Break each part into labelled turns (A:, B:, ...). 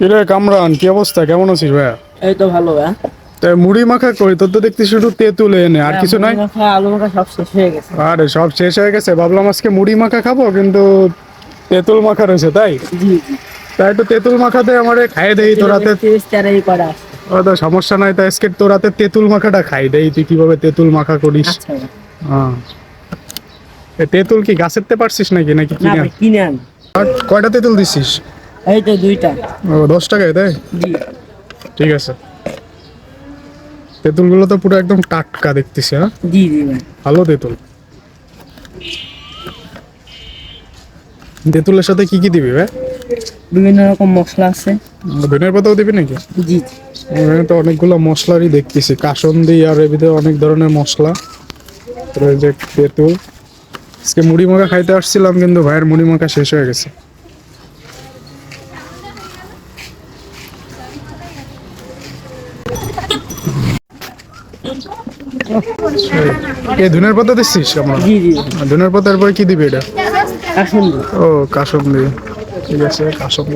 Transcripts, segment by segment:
A: কিরে কামরান কি অবস্থা? কেমন আছিস ভাইয়া?
B: এই তো ভালো হ্যাঁ
A: তাই মুড়ি মাখা কই? তোর তো দেখতে শুধু তেঁতুল এনে আর কিছু নাই?
B: আলু মাখা সব শেষ হয়ে গেছে।
A: আরে সব শেষ হয়ে গেছে। ভাবলাম আজকে মুড়ি মাখা খাব কিন্তু তেঁতুল মাখা রয়েছে তাই? তাই একটু তেঁতুল মাখাতে আমারে খাই দেই
B: চারাই
A: ও তো সমস্যা নাই তাই আজকে তোরাতে তেঁতুল মাখাটা খাই দেই তুই কীভাবে তেঁতুল মাখা করিস?
B: আচ্ছা
A: হ্যাঁ। তেঁতুল কি গাছের তে পারছিস নাকি নাকি কিনে
B: কিনে
A: কয়টা তেঁতুল দিছিস?
B: এই তো দুইটা।
A: ও দশ টাকায় তাই?
B: জি।
A: ঠিক আছে। তেঁতুলগুলো তো পুরো একদম টাটকা দেখতেছি হ্যাঁ?
B: জি জি ভাই।
A: ভালো তেঁতুল। তেঁতুলের সাথে কি কি দিবি ভাই?
B: বিভিন্ন রকম মশলা আছে।
A: ধনের পাতাও দিবি নাকি?
B: জি
A: এখানে তো অনেকগুলো মশলারই দেখতেছি। কাসন্দি আর ভিতরে অনেক ধরনের মশলা। তারপরে যে তেঁতুল। আজকে মুড়ি মাখা খাইতে আসছিলাম কিন্তু ভাইয়ের মুড়ি মাখা শেষ হয়ে গেছে। এই ধনের পাতা দিচ্ছিস আমরা?
B: জি জি।
A: ধনের পাতার পরে কি দিবি এটা?
B: আসুন
A: ও কাসন্দি ঠিক আছে কাসন্দি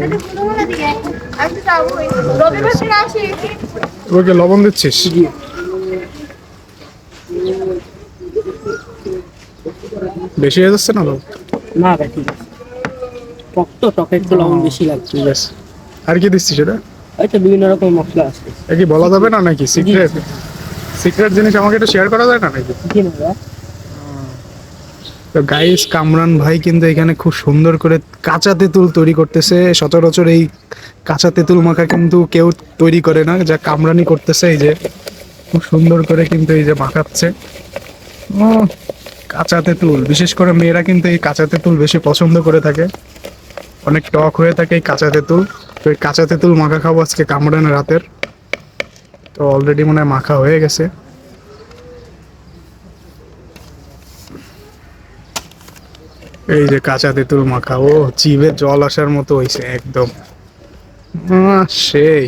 C: তো
A: তোকে লবণ দিচ্ছিস?
B: জি।
A: বেশি হয়ে যাচ্ছে না তো?
B: না ভাই ঠিক আছে। টক তো টকে একটু লবণ বেশি লাগছে।
A: ঠিক আছে। আর কি দিচ্ছিস এটা?
B: এই তো বিভিন্ন রকম মশলা আছে।
A: এ কি বলা যাবে না নাকি? সিক্রেট সিক্রেট জিনিস আমাকে একটু শেয়ার করা যায় না নাকি তো গাইস কামরান ভাই কিন্তু এখানে খুব সুন্দর করে কাঁচা তেঁতুল তৈরি করতেছে। সচরাচর এই কাঁচা তেঁতুল মাখা কিন্তু কেউ তৈরি করে না যা কামরানি করতেছে এই যে। খুব সুন্দর করে কিন্তু এই যে মাখাচ্ছে। ও কাঁচা তেঁতুল বিশেষ করে মেয়েরা কিন্তু এই কাঁচা তেঁতুল বেশি পছন্দ করে থাকে। অনেক টক হয়ে থাকে এই কাঁচা তেঁতুল। তো এই কাঁচা তেঁতুল মাখা খাব আজকে কামরানের রাতের তো অলরেডি মনে হয় মাখা হয়ে গেছে। এই যে কাঁচা তেঁতুল মাখা, ও জিভে জল আসার মতো হয়েছে একদম। সেই।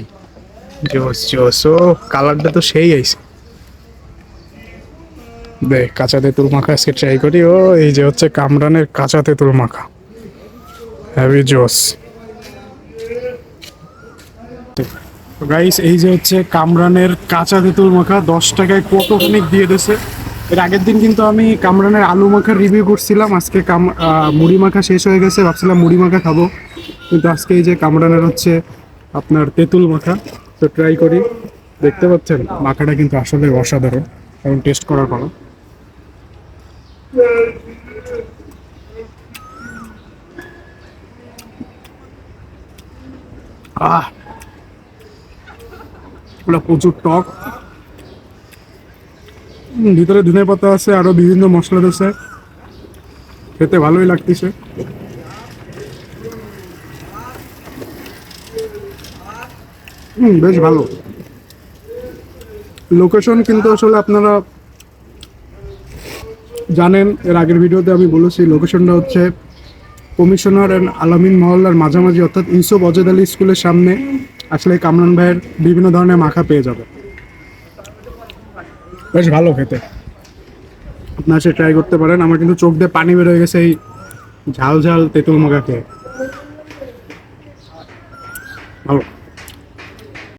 A: জোস জোস ও, কালারটা তো সেই আইছে। দেখ কাঁচা তেঁতুল মাখা আজকে ট্রাই করি। ও, এই যে হচ্ছে কামরানের কাঁচা তেঁতুল মাখা। হ্যাভি জোস গাইস এই যে হচ্ছে কামরানের কাঁচা তেঁতুল মাখা, দশ টাকায় কতখানিক দিয়ে দিয়েছে? এর আগের দিন কিন্তু আমি কামরানের আলু মাখার রিভিউ করছিলাম, আজকে কাম মুড়ি মাখা শেষ হয়ে গেছে, ভাবছিলাম মুড়ি মাখা খাব। কিন্তু আজকে এই যে কামরানের হচ্ছে আপনার তেঁতুল মাখা, তো ট্রাই করি। দেখতে পাচ্ছেন, মাখাটা কিন্তু আসলে অসাধারণ এবং টেস্ট করার পর আহ ওটা প্রচুর টক। ভিতরে ধনে পাতা আছে, আরও বিভিন্ন মশলা আছে খেতে ভালোই লাগতেছে। বেশ ভালো। লোকেশন কিন্তু আসলে আপনারা জানেন, এর আগের ভিডিওতে আমি বলেছি লোকেশনটা হচ্ছে কমিশনার অ্যান্ড আলামিন মহল্লার মাঝামাঝি, অর্থাৎ ইউসুফ অজেদ আলী স্কুলের সামনে। আসলে কামরান ভাইয়ের বিভিন্ন ধরনের মাখা পেয়ে যাবে। বেশ ভালো খেতে। আপনারা সে ট্রাই করতে পারেন। আমার কিন্তু চোখ দিয়ে পানি বেরোয় গেছে এই ঝাল ঝাল তেঁতুল মাখা খেয়ে। ভালো।